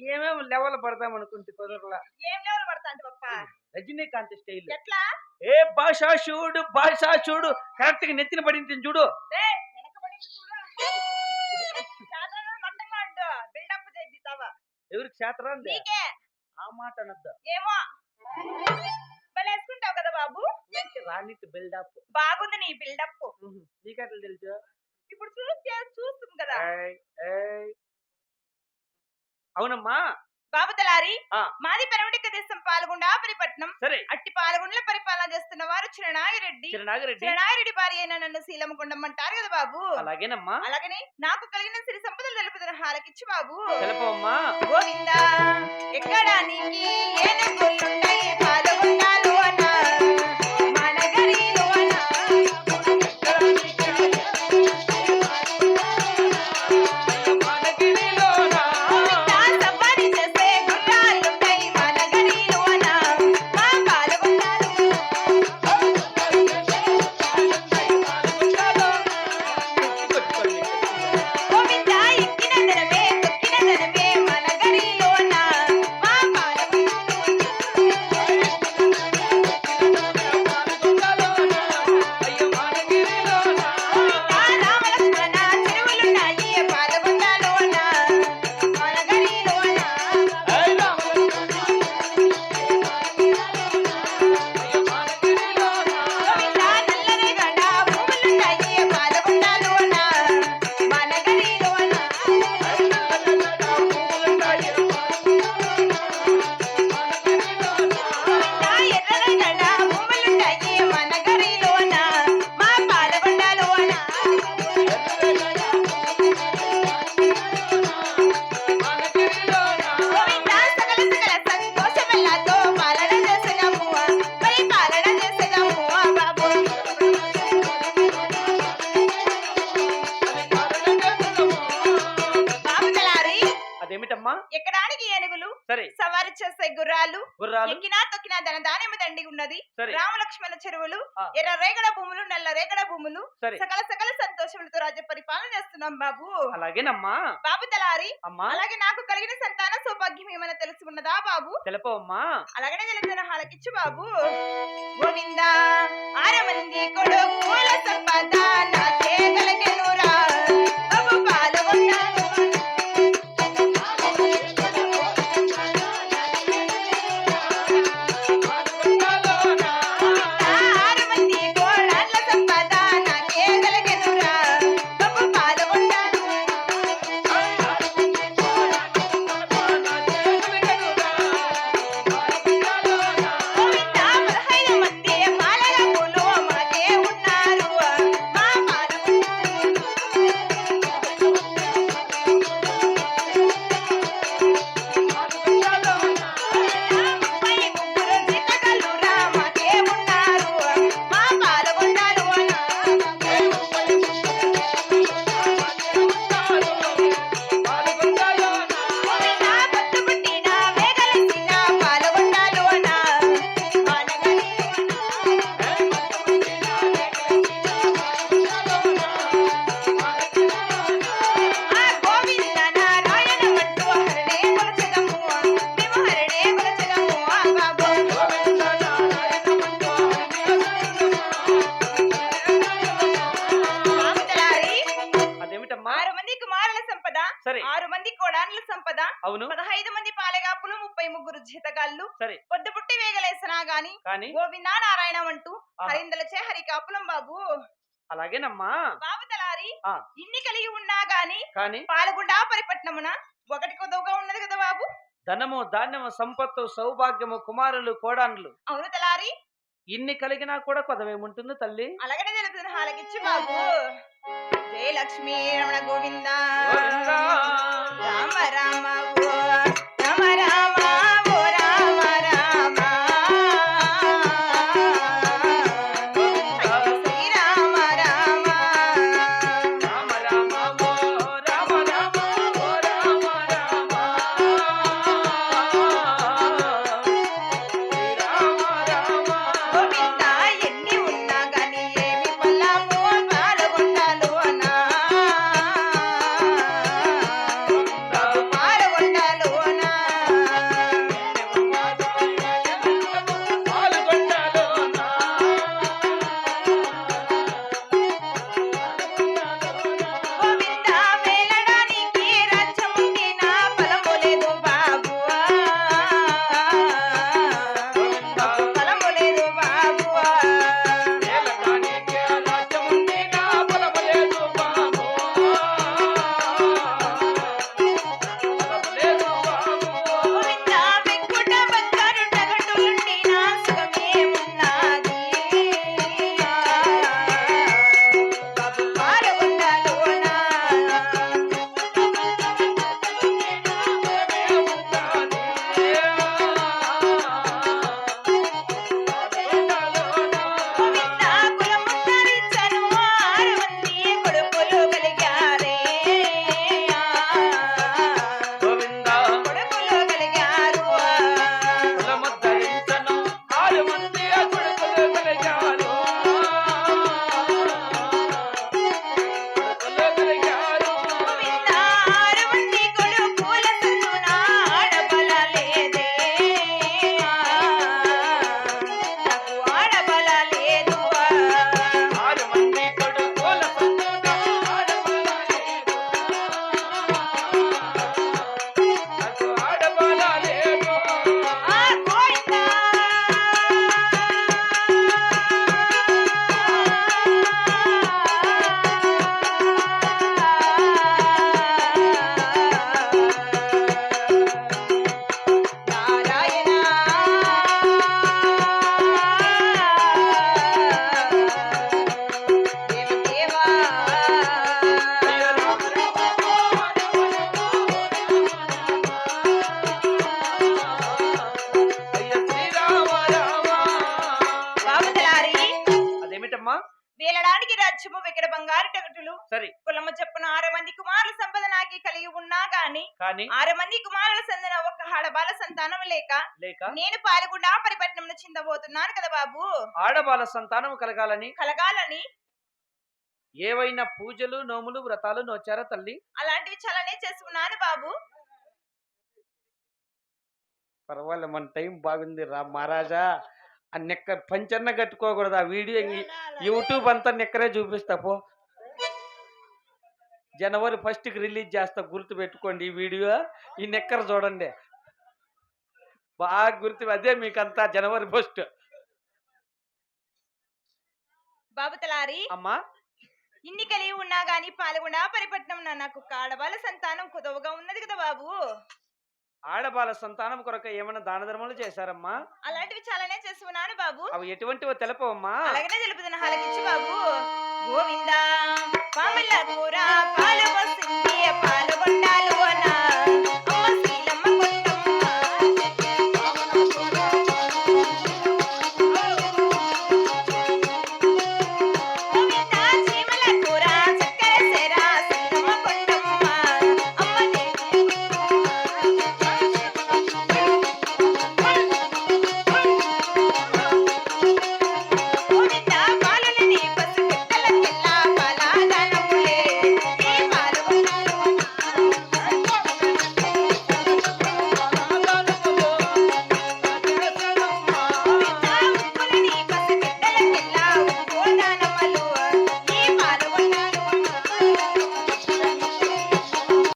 Level పడతాం అనుకుంటే కుదరలా ఏం లెవెల్ పడతా అంటే పప్ప? రజనీకాంత్ స్టైల్. ఎట్లా? ఏ భాషా చూడు భాషా చూడు. కరెక్ట్గా నెత్తిన పడింది చూడు. ఎవరికి నీకే. ఆ మాట అనొద్దు. ఏమో. వేసుకుంటావు కదా బాబు? రానిట్ బిల్డప్ బాగుంది నీ బిల్డప్ నీకట్లా తెలుసు? ఇప్పుడు చూస్తే చూస్తుంది కదా. అవునమ్మా. బాబు తలారి. మాది పెరవడిక దేశం పాల్గొండ ఆపరిపట్నం సరే. అట్టి పాల్గొండల పరిపాలన చేస్తున్న వారు చిరనాగిరెడ్డి. చిరనాగిరెడ్డి. చిరనాగిరెడ్డి భార్య అయిన నన్ను శీలం కొండమ్మంటారు కదా బాబు. అలాగేనమ్మా. అలాగనే నాకు కలిగిన సిరి సంపదలు తెలుపుతున్న హాలకిచ్చు బాబు. తెలపమ్మా గోవిందా ఎక్కడ నీకి ఉన్నది. రామలక్ష్మణ చెరువులు. ఎర్ర రేగడ భూములు నల్ల రేగడ భూములు సకల సకల సంతోషములతో రాజ్య పరిపాలన చేస్తున్నాం బాబు. అలాగేనమ్మా. బాబు తలారి అమ్మా. అలాగే నాకు కలిగిన సంతాన సౌభాగ్యం ఏమైనా తెలుసుకున్నదా బాబు? తెలపమ్మా అలాగనే తెలుస్తున్న హాలకిచ్చు బాబు. గోవింద ఆరమంది కొడుకుల సంపద నాకే సరే. పొద్దు పుట్టి వేగలేసినా గాని గోవిందా నారాయణ అంటూ. హరిందలచే హరికాపులం బాబు అలాగేనమ్మా. బాబు తలారి. ఇన్ని కలిగి ఉన్నా గాని కానీ పాలగుండా పరిపట్నమున ఒకటి కొదవగా ఉన్నది కదా బాబు. ధనము ధాన్యము సంపత్తు సౌభాగ్యము కుమారులు కోడాన్లు. అవును తలారి. ఇన్ని కలిగినా కూడా కొదవేముంటుంది తల్లి? అలాగనే తెలుపుతున్న హాలకిచ్చు బాబు. జయ లక్ష్మీ రమణ గోవింద. గోవిందా. రామ రామ. కులము చెప్పున ఆరు మంది కుమారుల సంపద నాకి కలిగి ఉన్నా గాని కానీ ఆరు మంది కుమారుల సందన ఒక హడబాల సంతానం లేక లేక నేను పాల్గొండా పరిపట్నం చిందబోతున్నాను కదా బాబు. ఆడబాల సంతానం కలగాలని కలగాలని ఏవైనా పూజలు నోములు వ్రతాలు నోచారా తల్లి? అలాంటివి చాలానే చేసుకున్నాను బాబు. పర్వాలేదు మన టైం బాగుంది రా మహారాజా. ఆ నెక్క పంచన్న కట్టుకోకూడదు ఆ వీడియో యూట్యూబ్ అంతా నెక్కరే చూపిస్తా పో. జనవరి ఫస్ట్కి రిలీజ్ చేస్తా గుర్తు పెట్టుకోండి ఈ వీడియో. ఈ నెక్కర చూడండి. బాగా గుర్తు అదే మీకంతా జనవరి ఫస్ట్. బాబు తలారి అమ్మా. ఇన్ని కలిగి ఉన్నా గాని పాల్గొండా పరిపట్నం నాకు కాడబాల సంతానం కుదవగా ఉన్నది కదా బాబు. ఆడబాల సంతానం కొరకు ఏమైనా దాన ధర్మాలు చేశారమ్మా? అలాంటివి చాలానే చేసుకున్నాను బాబు. అవి ఎటువంటివో తెలపవమ్మా. అలాగనే తెలుపుతున్న హలకిచ్చు బాబు. గోవిందా. పమల కూర పాలు